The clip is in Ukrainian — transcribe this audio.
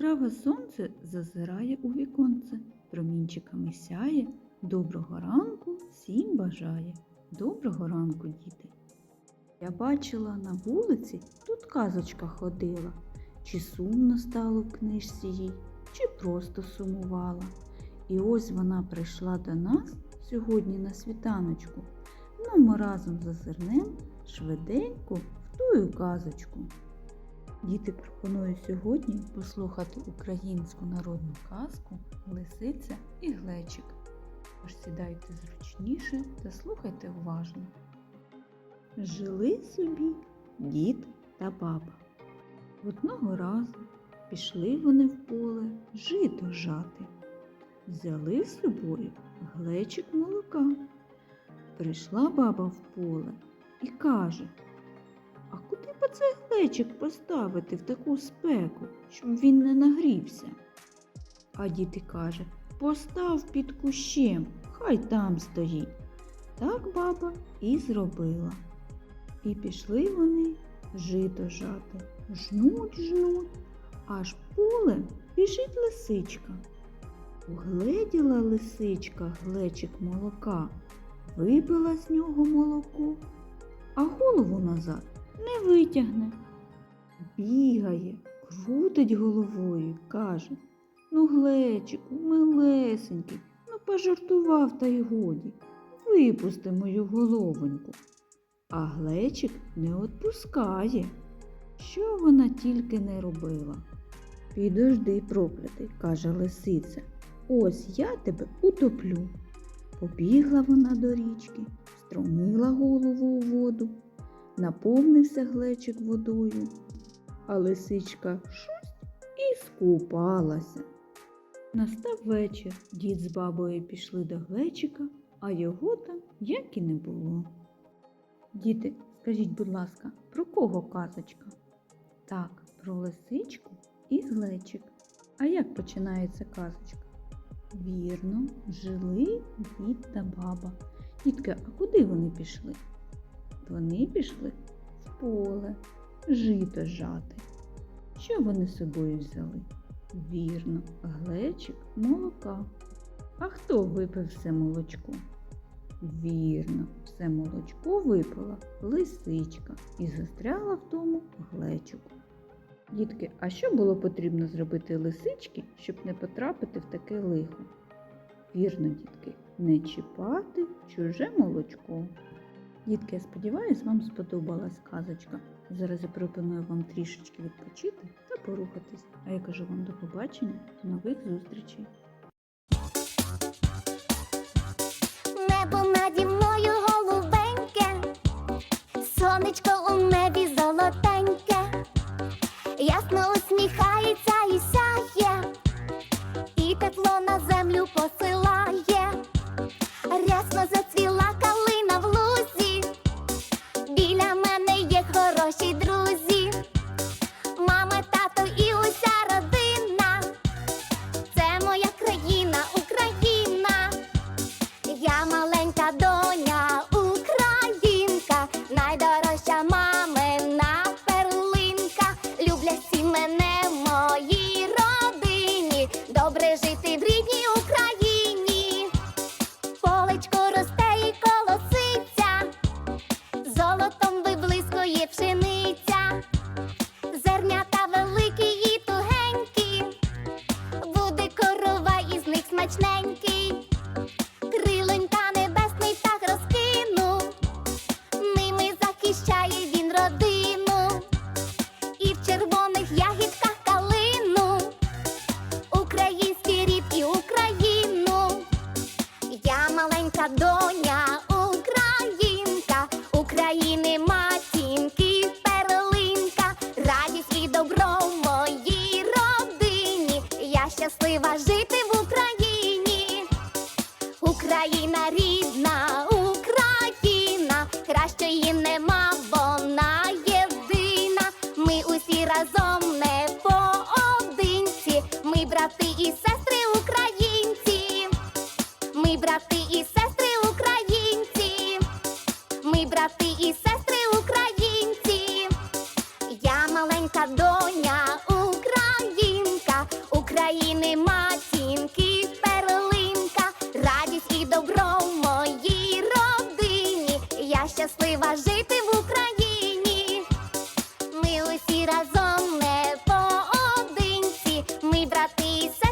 Яскраве сонце зазирає у віконце, промінчиками сяє. Доброго ранку всім бажає. Доброго ранку, діти. Я бачила на вулиці, тут казочка ходила. Чи сумно стало в книжці їй, чи просто сумувала. І ось вона прийшла до нас сьогодні на світаночку. Ну, ми разом зазирнем швиденько в тую казочку. Діти пропоную сьогодні послухати українську народну казку Лисиця і Глечик. Тож сідайте зручніше та слухайте уважно. Жили собі дід та баба. Одного разу пішли вони в поле жито жати. Взяли з собою глечик молока. Прийшла баба в поле і каже, куди цей глечик поставити в таку спеку, щоб він не нагрівся? А дід і каже, постав під кущем, хай там стоїть. Так баба і зробила. І пішли вони жито жати. Жнуть, жнуть, аж поле біжить лисичка. Угледіла лисичка глечик молока, випила з нього молоко, а голову назад не витягне. Бігає, крутить головою, каже Ну, глечику, милесенький, ну пожартував та й годі. Випусти мою головоньку. А глечик не отпускає. Що вона тільки не робила. Підожди, проклятий, каже лисиця. Ось я тебе утоплю. Побігла вона до річки, стромила голову у воду, наповнився глечик водою, а лисичка шусть і скупалася. Настав вечір, дід з бабою пішли до глечика, а його там як і не було. Діти, скажіть, будь ласка, про кого казочка? Так, про лисичку і глечик. А як починається казочка? Вірно, жили дід та баба. Дітки, а куди вони пішли? Вони пішли в поле, жито жати. Що вони з собою взяли? Вірно, глечик молока. А хто випив все молочко? Вірно, все молочко випила лисичка і застряла в тому глечику. Дітки, а що було потрібно зробити лисички, щоб не потрапити в таке лихо? Вірно, дітки, не чіпати чуже молочко. Дітки, я сподіваюся, вам сподобалась казочка. Зараз я пропоную вам трішечки відпочити та порухатись. А я кажу вам до побачення, до нових зустрічей. Небо наді мною голубеньке, сонечко у небі золотеньке, ясно усміхається і сяє, золотом виблискує пшениця, щаслива жити в Україні. Україна рідна, Україна, кращої нема, вона єдина. Ми усі разом щаслива жити в Україні. Ми усі разом не поодинці, ми брати і сестри.